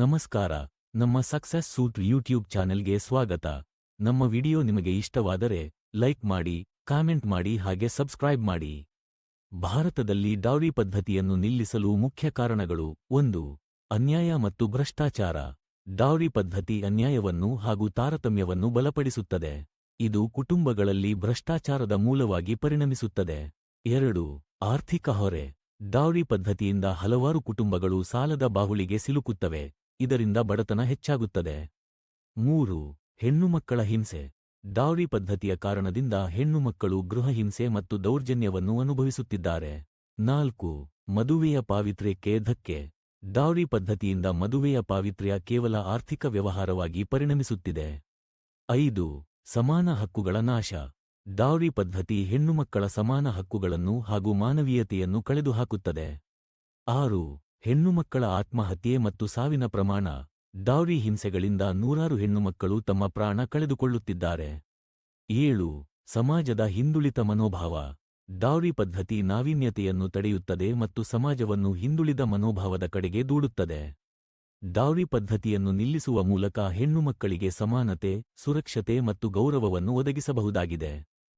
ನಮಸ್ಕಾರ, ನಮ್ಮ success suit YouTube ಚಾನೆಲ್ಗೆ ಸ್ವಾಗತ. ನಮ್ಮ ವಿಡಿಯೋ ನಿಮಗೆ ಇಷ್ಟವಾದರೆ ಲೈಕ್ ಮಾಡಿ, ಕಾಮೆಂಟ್ ಮಾಡಿ ಹಾಗೆ ಸಬ್ಸ್ಕ್ರೈಬ್ ಮಾಡಿ. ಭಾರತದಲ್ಲಿ ಡೌರಿ ಪದ್ಧತಿಯನ್ನು ನಿಲ್ಲಿಸಲು ಮುಖ್ಯ ಕಾರಣಗಳು ಒಂದು, ಅನ್ಯಾಯ ಮತ್ತು ಭ್ರಷ್ಟಾಚಾರ. ಡೌರಿ ಪದ್ಧತಿ ಅನ್ಯಾಯವನ್ನು ಹಾಗೂ ತಾರತಮ್ಯವನ್ನು ಬಲಪಡಿಸುತ್ತದೆ. ಇದು ಕುಟುಂಬಗಳಲ್ಲಿ ಭ್ರಷ್ಟಾಚಾರದ ಮೂಲವಾಗಿ ಪರಿಣಮಿಸುತ್ತದೆ. ಎರಡು, ಆರ್ಥಿಕ ಹೊರೆ. ಡೌರಿ ಪದ್ಧತಿಯಿಂದ ಹಲವಾರು ಕುಟುಂಬಗಳು ಸಾಲದ ಬಾಹುಳಿಗೆ ಸಿಲುಕುತ್ತವೆ. ಇದರಿಂದ ಬಡತನ ಹೆಚ್ಚಾಗುತ್ತದೆ. ಮೂರು ಹೆಣ್ಣುಮಕ್ಕಳ ಹಿಂಸೆ. ದಾವ್ರಿ ಪದ್ಧತಿಯ ಕಾರಣದಿಂದ ಹೆಣ್ಣುಮಕ್ಕಳು ಗೃಹಹಿಂಸೆ ಮತ್ತು ದೌರ್ಜನ್ಯವನ್ನು ಅನುಭವಿಸುತ್ತಿದ್ದಾರೆ. ನಾಲ್ಕು, ಮದುವೆಯ ಪಾವಿತ್ರ್ಯಕ್ಕೆ ಧಕ್ಕೆ. ದಾವ್ರಿ ಪದ್ಧತಿಯಿಂದ ಮದುವೆಯ ಪಾವಿತ್ರ್ಯ ಕೇವಲ ಆರ್ಥಿಕ ವ್ಯವಹಾರವಾಗಿ ಪರಿಣಮಿಸುತ್ತಿದೆ. ಐದು, ಸಮಾನ ಹಕ್ಕುಗಳ ನಾಶ. ದಾವ್ರಿ ಪದ್ಧತಿ ಹೆಣ್ಣುಮಕ್ಕಳ ಸಮಾನ ಹಕ್ಕುಗಳನ್ನು ಹಾಗೂ ಮಾನವೀಯತೆಯನ್ನು ಕಳೆದುಹಾಕುತ್ತದೆ. ಆರು ಹೆಣ್ಣುಮಕ್ಕಳ ಆತ್ಮಹತ್ಯೆ ಮತ್ತು ಸಾವಿನ ಪ್ರಮಾಣ, ಡೌರಿ ಹಿಂಸೆಗಳಿಂದ ನೂರಾರು ಹೆಣ್ಣುಮಕ್ಕಳು ತಮ್ಮ ಪ್ರಾಣ ಕಳೆದುಕೊಳ್ಳುತ್ತಿದ್ದಾರೆ. ಏಳು, ಸಮಾಜದ ಹಿಂದುಳಿತ ಮನೋಭಾವ, ಡೌರಿ ಪದ್ಧತಿ ನಾವೀನ್ಯತೆಯನ್ನು ತಡೆಯುತ್ತದೆ ಮತ್ತು ಸಮಾಜವನ್ನು ಹಿಂದುಳಿದ ಮನೋಭಾವದ ಕಡೆಗೆ ದೂಡುತ್ತದೆ. ಡೌರಿ ಪದ್ಧತಿಯನ್ನು ನಿಲ್ಲಿಸುವ ಮೂಲಕ ಹೆಣ್ಣುಮಕ್ಕಳಿಗೆ ಸಮಾನತೆ, ಸುರಕ್ಷತೆ ಮತ್ತು ಗೌರವವನ್ನು ಒದಗಿಸಬಹುದಾಗಿದೆ.